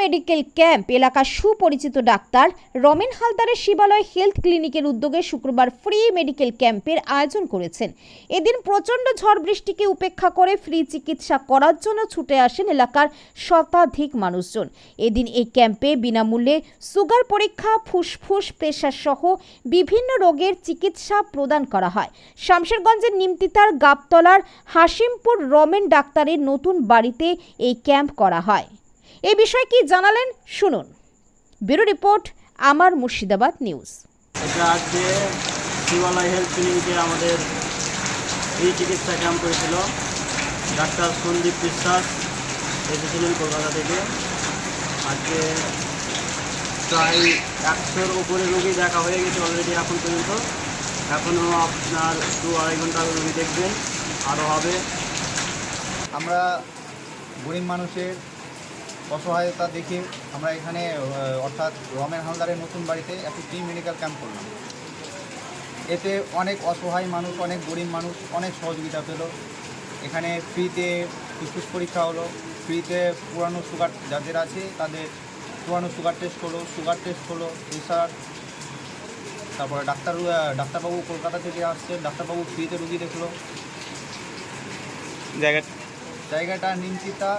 Medical camp এলাকার সুপরিচিত doctor Ramen হালদারের শিবালয় হেলথ ক্লিনিকের উদ্যোগে শুক্রবার ফ্রি মেডিকেল ক্যাম্পের আয়োজন করেছেন। এদিন প্রচণ্ড ঝড় বৃষ্টিকে উপেক্ষা করে ফ্রি চিকিৎসা করার জন্য ছুটে আসেন এলাকার শতাধিক মানুষজন। এদিন এই ক্যাম্পে বিনামূল্যে সুগার পরীক্ষা, ফুসফুস, প্রেশার সহ বিভিন্ন রোগের চিকিৎসা প্রদান করা হয়। শামশেরগঞ্জের নিমতিতার গাবতলার হাসিমপুর রমেন ডাক্তারের নতুন বাড়িতে এই ক্যাম্প করা হয়। এই বিষয়ে কি জানালেন? শুনুন। ব্যুরো রিপোর্ট আমার মুর্শিদাবাদ নিউজ। এটা আজকে শিবালয় হেলথ ক্লিনিকে আমাদের এই চিকিৎসা ক্যাম্প করেছিল। ডাক্তার সন্দীপ বিশ্বাস এসেছিলেন কলকাতা থেকে। আজকে প্রায় একশোর উপরে রোগী দেখা হয়ে গেছে অলরেডি এখন পর্যন্ত। এখনও আপনার দু আড়াই ঘণ্টা রোগী দেখবেন আরও হবে। আমরা গরিব মানুষের অসহায়তা দেখে আমরা এখানে অর্থাৎ রমেন হালদারের নতুন বাড়িতে একটি ফ্রি মেডিকেল ক্যাম্প করলাম। এতে অনেক অসহায় মানুষ অনেক গরিব মানুষ অনেক সহযোগিতা পেল। এখানে ফ্রিতে ফুসফুস পরীক্ষা হলো ফ্রিতে পুরানো সুগার যাদের আছে তাদের পুরানো সুগার টেস্ট হলো সুগার টেস্ট হলো প্রেশার তারপরে ডাক্তার ডাক্তারবাবু কলকাতা থেকে আসছে ডাক্তারবাবু ফ্রিতে রুগী দেখল। জায়গা জায়গাটা নিমচিতা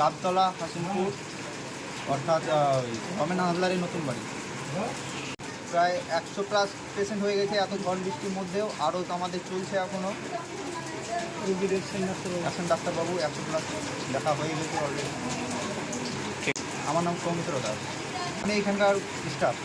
গাবতলা, হাসিমপুর, অর্থাৎ রমেন হাজলারের নতুন বাড়ি। প্রায় একশো প্লাস পেশেন্ট হয়ে গেছে, এত ঝড় বৃষ্টির মধ্যেও আরও আমাদের চলছে এখনও দেখছেন ডাক্তারবাবু একশো প্লাস দেখা হয়ে গেছে অলরেডি আমার নাম সৌমিত্র দাস। আমি এখানকার স্টাফ